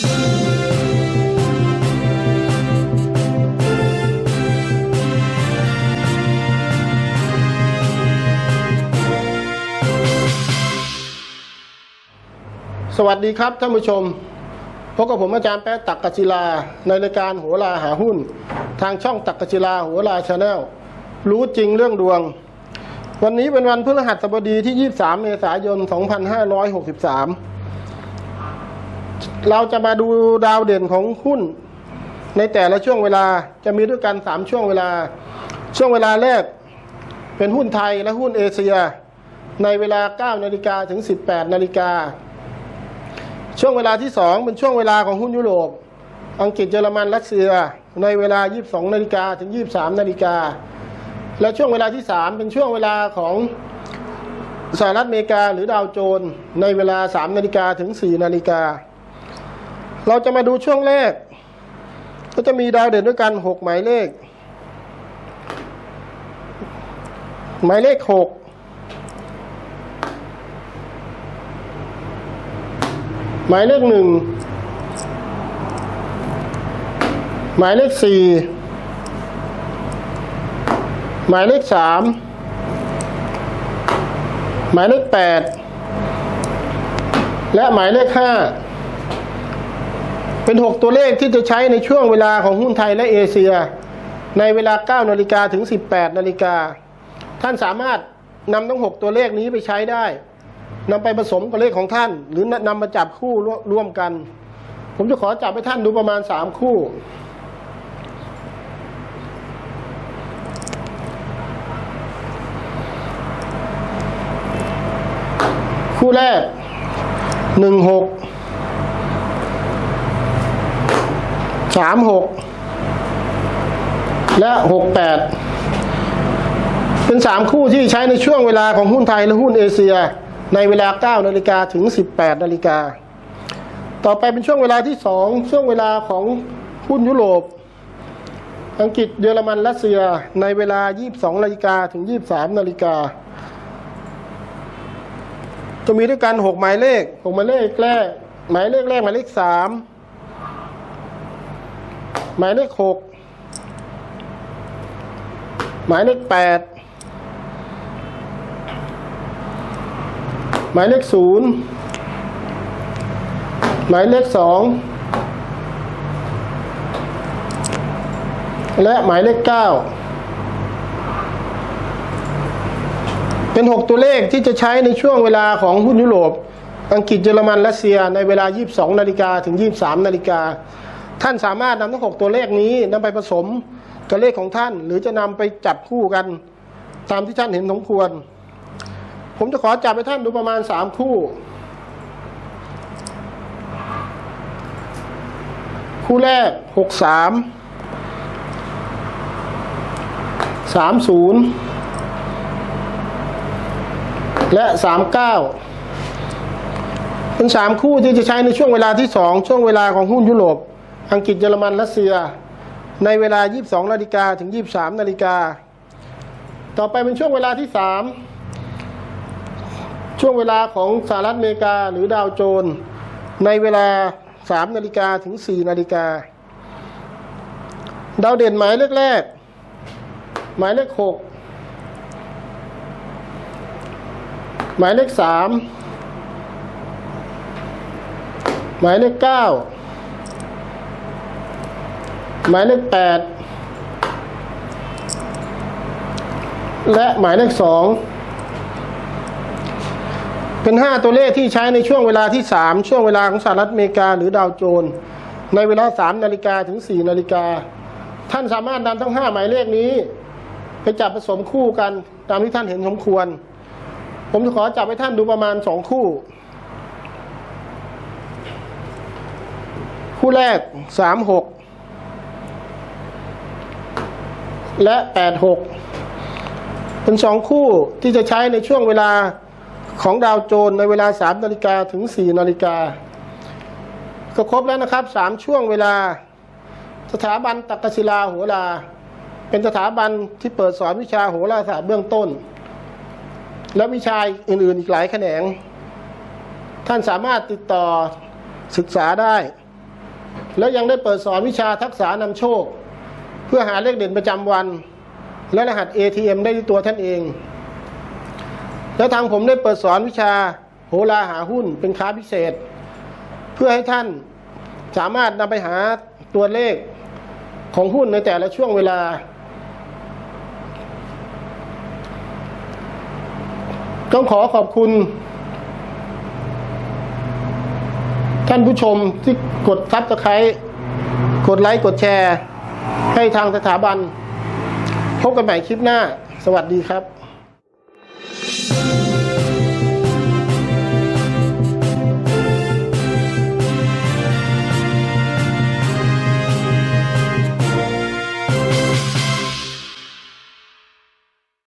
สวัสดีครับท่านผู้ชมพบกับผมอาจารย์แป๊ะตักกศิลา ในรายการโหราหาหุ้น ทางช่องตักกศิลาโหราชาแนลรู้จริงเรื่องดวง วันนี้เป็นวันพฤหัสบดีที่ 23 เมษายน 2563 เราจะมาดูดาวเด่นของหุ้น ในแต่ละช่วงเวลาจะมีด้วยกัน3ช่วงเวลา ช่วงเวลาแรก เป็นหุ้นไทยและหุ้นเอเชีย ในเวลา 9 นาฬิกาถึง 18 นาฬิกา ช่วงเวลาที่ 2 เป็นช่วงเวลาของหุ้นยุโรป อังกฤษเยอรมันรัสเซีย ในเวลา 22 นาฬิกาถึง 23 นาฬิกา และช่วงเวลาที่ 3 เป็นช่วงเวลาของสหรัฐอเมริกาหรือดาวโจน ในเวลา 3 นาฬิกาถึง 4 นาฬิกา เราจะมาดูช่วงแรก ก็จะมีดาวเด่นด้วยกัน6หมายเลข หมายเลข6หมายเลขหนึ่งหมายเลขสี่หมายเลขสามหมายเลขแปดและหมายเลขห้า เป็นหกตัวเลขที่จะใช้ในช่วงเวลาของหุ้นไทยและเอเชีย ในเวลา 9 นาฬิกาถึง 18 นาฬิกา ท่านสามารถนำทั้ง 6 ตัวเลขนี้ไปใช้ได้นำไปผสมกับเลขของท่าน หรือนำมาจับคู่ร่วร่วมกัน ผมจะขอจับให้ท่านดูประมาณสามคู่คู่แรกหนึ่งหก สามหกและหกแปดเป็นสามคู่ที่ใช้ในช่วงเวลาของหุ้นไทยและหุ้นเอเชีย ในเวลา9นาฬิกาถึง18นาฬิกาต่อไปเป็นช่วงเวลาที่2ช่วงเวลาของหุ้นยุโรป อังกฤษเยอรมันรัสเซียในเวลา 22นาฬิกาถึง 23นาฬิกาจะมีด้วยกัน 6 หมายเลข 6 หมายเลขแรก หมายเลขแรกหมายเลข 3 หมายเลข6หมายเลข8หมายเลขศูนย์หมายเลขสองและหมายเลขเก้าเป็นหกตัวเลขที่จะใช้ในช่วงเวลาของหุ้นยุโรป อังกฤษเยอรมันรัสเซียในเวลา 22 นาฬิกาถึง 23 นาฬิกา ท่านสามารถนำทั้งหกตัวเลขนี้นำไปผสมกับเลขของท่าน หรือจะนำไปจับคู่กันตามที่ท่านเห็นสมควร ผมจะขอจับให้ท่านดูประมาณสามคู่ คู่แรกหกสามสามศูนย์และสามเก้าเป็นสามคู่ที่จะใช้ในช่วงเวลาที่สองช่วงเวลาของหุ้นยุโรป อังกฤษเยอรมันรัสเซีย ในเวลา 22นาฬิกาถึง 23นาฬิกา ต่อไปเป็นช่วงเวลาที่สามช่วงเวลาของสหรัฐอเมริกาหรือดาวโจน ในเวลา 3นาฬิกาถึง 4นาฬิกา ดาวเด่นหมายเลขแรก หมายเลข 6 หมายเลข 3 หมายเลข 9 หมายเลข8และหมายเลข2เป็น 5 ตัวเลขที่ใช้ในช่วงเวลาที่ 3 ช่วงเวลาของสหรัฐอเมริกาหรือดาวโจนส์ในเวลา 3 นาฬิกาถึง 4 นาฬิกา ท่านสามารถนำทั้ง 5 หมายเลขนี้ ไปจับผสมคู่กันตามที่ท่านเห็นสมควร ผมจะขอจับให้ท่านดูประมาณ 2 คู่ คู่แรก 3 6 และ 8 6 เป็นสองคู่ที่จะใช้ในช่วงเวลาของดาวโจนส์ในเวลา 3 นาฬิกาถึง 4 นาฬิกาก็ครบแล้วนะครับ 3 ช่วงเวลา สถาบันตักกศิลาโหรา เป็นสถาบันที่เปิดสอนวิชาโหราศาสตร์เบื้องต้น และวิชาอื่นๆอีกหลายแขนง ท่านสามารถติดต่อศึกษาได้ แล้วยังได้เปิดสอนวิชาทักษะนำโชค เพื่อหาเลขเด่นประจำวัน และรหัส ATM ได้ที่ตัวท่านเอง และทางผมได้เปิดสอนวิชาโหราหาหุ้นเป็นค้าพิเศษ เพื่อให้ท่านสามารถนำไปหาตัวเลขของหุ้นในแต่ละช่วงเวลา ต้องขอขอบคุณ ท่านผู้ชมที่กดซับสไครต์กดไลค์ กดแชร์ ให้ทางสถาบัน พบกันใหม่คลิปหน้า สวัสดีครับ